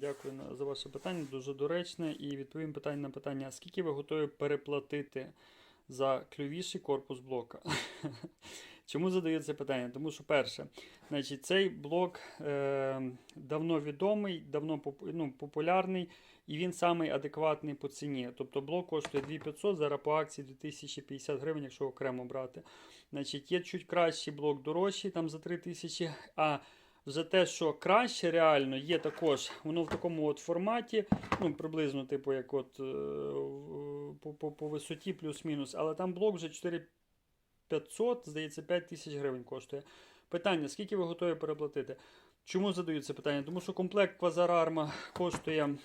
Дякую за ваше питання, дуже доречне. І відповім питання на питання: скільки ви готові переплатити за клювіший корпус блока? Чому задаю це питання? Тому що, перше, значить, цей блок е, давно відомий, давно ну, популярний, і він самий адекватний по ціні. Тобто блок коштує 2500, зараз по акції 2050 гривень, якщо окремо брати. Значить, є чуть кращий блок дорожчий, там за 3000, а за те, що краще реально є також, воно в такому от форматі, ну приблизно, типу, як от е, по, по, по висоті плюс-мінус, але там блок вже 4500, здається, 5000 гривень коштує. Питання: скільки ви готові переплатити? Чому задаю це питання? Тому що комплект Квазарарма коштує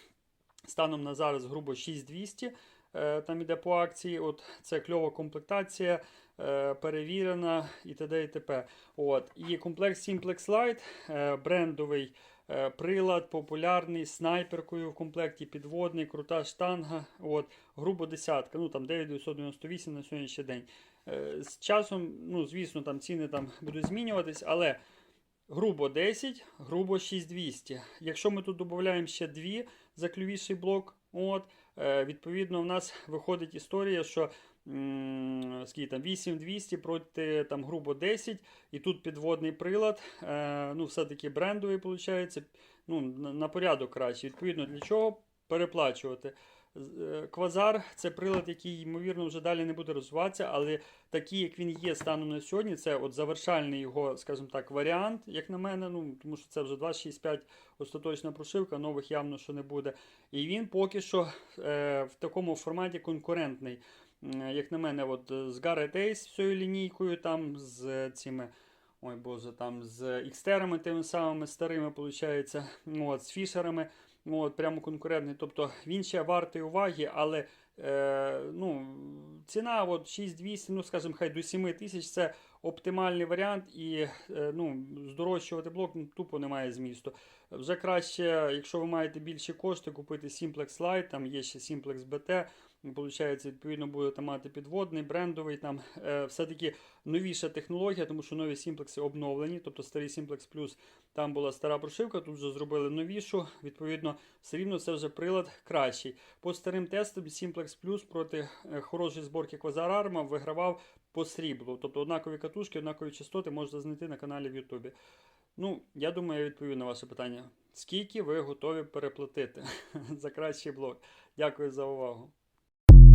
станом на зараз грубо 6200. Е, Там іде по акції. От це кльова комплектація, е, перевірена і т.д. і т.п. От. І комплект Simplex Lite, е, брендовий прилад, популярний, снайперкою в комплекті, підводний, крута штанга. От. Грубо десятка, ну там 9998 на сьогоднішній день. З часом, ну, звісно, там ціни там будуть змінюватись, але грубо 10, грубо 6200. Якщо ми тут додаємо ще 2 за клювіший блок, от, е, відповідно, в нас виходить історія, що м, скільки там 8200 проти там грубо 10, і тут підводний прилад, е, ну, все-таки брендовий, виходить, ну, на, на порядок краще. Відповідно, для чого переплачувати? Е, Квазар це прилад, який, ймовірно, вже далі не буде розвиватися, але такий, як він є станом на сьогодні, це от завершальний його, скажімо так, варіант, як на мене, ну, тому що це вже 265 остаточна прошивка, нових явно що не буде. І він поки що е, в такому форматі конкурентний. М, Як на мене, от е, з Garrett Ace всією лінійкою, там з е, цими. Ой Боже, там з ікстерами тими самими старими, виходить, от, з фішерами, от, прямо конкурентний. Тобто він ще вартий уваги, але е, ну, ціна от 6200, ну скажімо, хай до 7 тисяч це оптимальний варіант, і е, ну, здорожчувати блок ну, тупо немає змісту. Вже краще, якщо ви маєте більші кошти, купити Simplex Lite, там є ще Simplex BT, Получається, відповідно, будете мати підводний, брендовий, там е, все-таки новіша технологія, тому що нові Simplex обновлені, тобто старий Simplex Plus, там була стара прошивка, тут вже зробили новішу. Відповідно, все рівно це вже прилад кращий. По старим тестам Simplex Plus проти е, хорошої зборки Quasar Arma вигравав по сріблу. Тобто однакові катушки, однакові частоти можна знайти на каналі в Ютубі. Ну, я думаю, я відповів на ваше питання. Скільки ви готові переплатити за кращий блок? Дякую за увагу.